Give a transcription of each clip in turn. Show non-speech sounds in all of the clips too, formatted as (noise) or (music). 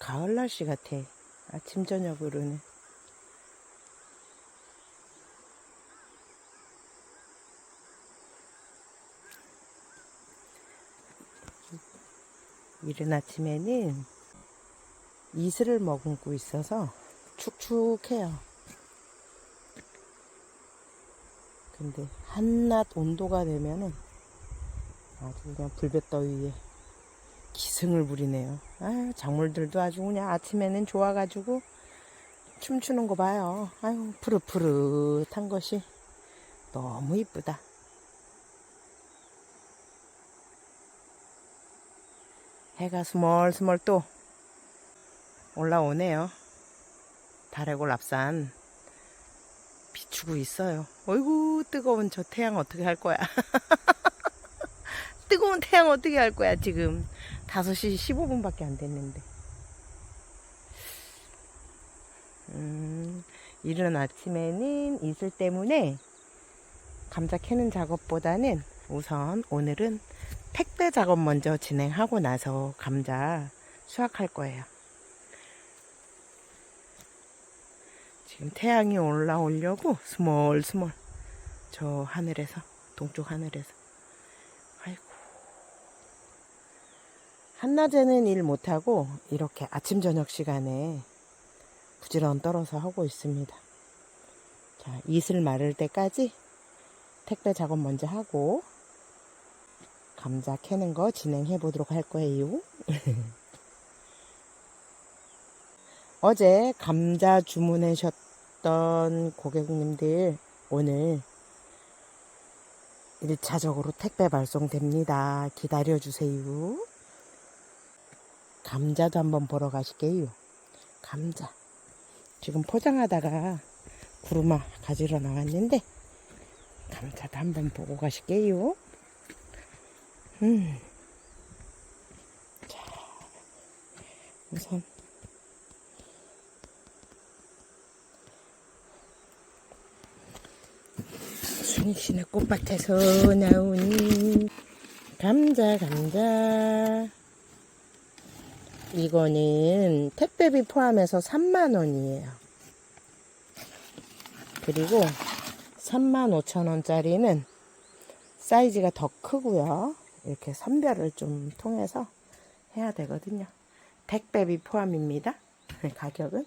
가을 날씨 같아. 아침 저녁으로는. 이른 아침에는 이슬을 머금고 있어서 축축해요. 근데 한낮 온도가 되면은 아주 그냥 불볕더위에 기승을 부리네요. 아유, 작물들도 아주 그냥 아침에는 좋아가지고 춤추는 거 봐요. 아유, 푸릇푸릇한 것이 너무 이쁘다. 해가 스멀스멀 또 올라오네요. 달래골 앞산 비추고 있어요. 어이구 뜨거운 저 태양 어떻게 할 거야? (laughs) 뜨거운 태양 어떻게 할 거야 지금 5시 15분밖에 안 됐는데. 음, 이른 아침에는 이슬 때문에 감자 캐는 작업보다는 우선 오늘은 택배 작업 먼저 진행하고 나서 감자 수확할 거예요. 지금 태양이 올라오려고 스멀스멀 저 하늘에서 동쪽 하늘에서 아이고 한낮에는 일 못하고 이렇게 아침 저녁 시간에 부지런 떨어서 하고 있습니다 자 이슬 마를 때까지 택배 작업 먼저 하고 감자 캐는 거 진행해 보도록 할 거예요 (laughs) 어제 감자 주문하셨던 고객님들 오늘 1차적으로 택배 발송됩니다. 기다려주세요. 감자도 한번 보러 가실게요. 감자. 지금 포장하다가 구루마 가지러 나왔는데 감자도 한번 보고 가실게요. 음. 자, 우선 순신의 꽃밭에서 나온 감자 감자 이거는 택배비 포함해서 3만원이에요. 그리고 3만 5천원짜리는 사이즈가 더 크고요. 이렇게 선별을 좀 통해서 해야 되거든요. 택배비 포함입니다. 가격은.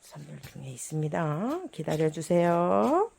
선물 중에 있습니다. 기다려 주세요.